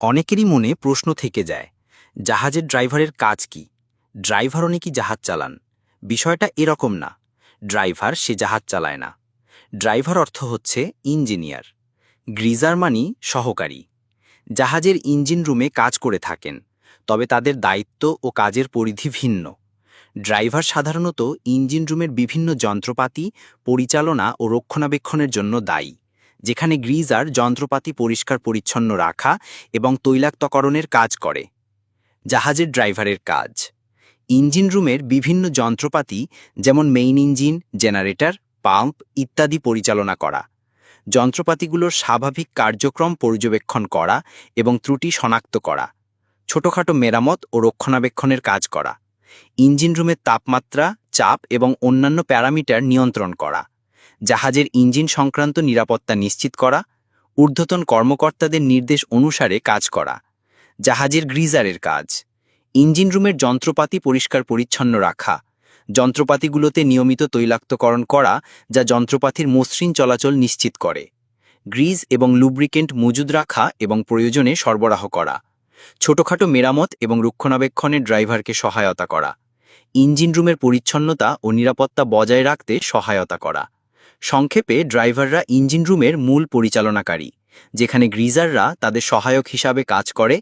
অনেকেরই মনে প্রশ্ন থেকে যায়, জাহাজের ড্রাইভারের কাজ কি? ড্রাইভারও নাকি জাহাজ চালান? বিষয়টা এরকম না, ড্রাইভার সে জাহাজ চালায় না। ড্রাইভার অর্থ হচ্ছে ইঞ্জিনিয়ার, গ্রিজার মানি সহকারী। জাহাজের ইঞ্জিন রুমে কাজ করে থাকেন, তবে তাদের দায়িত্ব ও কাজের পরিধি ভিন্ন। ড্রাইভার সাধারণত ইঞ্জিন রুমের বিভিন্ন যন্ত্রপাতি, পরিচালনা ও রক্ষণাবেক্ষণের জন্য দায়ী। যেখানে গ্রিজার যন্ত্রপাতি পরিষ্কার পরিচ্ছন্ন রাখা এবং তৈলাক্তকরণের কাজ করে। জাহাজের ড্রাইভারের কাজ। ইঞ্জিন রুমের বিভিন্ন যন্ত্রপাতি যেমন মেইন ইঞ্জিন, জেনারেটর, পাম্প ইত্যাদি পরিচালনা করা। যন্ত্রপাতিগুলোর স্বাভাবিক কার্যক্রম পর্যবেক্ষণ করা এবং ত্রুটি শনাক্ত করা। ছোটখাটো মেরামত ও রক্ষণাবেক্ষণের কাজ করা। ইঞ্জিন রুমের তাপমাত্রা, চাপ এবং অন্যান্য প্যারামিটার নিয়ন্ত্রণ করা। জাহাজের ইঞ্জিন সংক্রান্ত নিরাপত্তা নিশ্চিত করা, ঊর্ধ্বতন কর্মকর্তাদের নির্দেশ অনুসারে কাজ করা, জাহাজের গ্রিজারের কাজ, ইঞ্জিন রুমের যন্ত্রপাতি পরিষ্কার পরিচ্ছন্ন রাখা, যন্ত্রপাতিগুলোতে নিয়মিত তৈলাক্তকরণ করা যা যন্ত্রপাতির মসৃণ চলাচল নিশ্চিত করে, গ্রিজ এবং লুব্রিকেন্ট মজুদ রাখা এবং প্রয়োজনে সরবরাহ করা, ছোটখাটো মেরামত এবং রক্ষণাবেক্ষণের ড্রাইভারকে সহায়তা করা, ইঞ্জিন রুমের পরিচ্ছন্নতা ও নিরাপত্তা বজায় রাখতে সহায়তা করা। সংক্ষেপে ড্রাইভাররা ইঞ্জিন রুমের মূল পরিচালনাকারী যেখানে গ্রিজাররা তাদের সহায়ক হিসাবে কাজ করে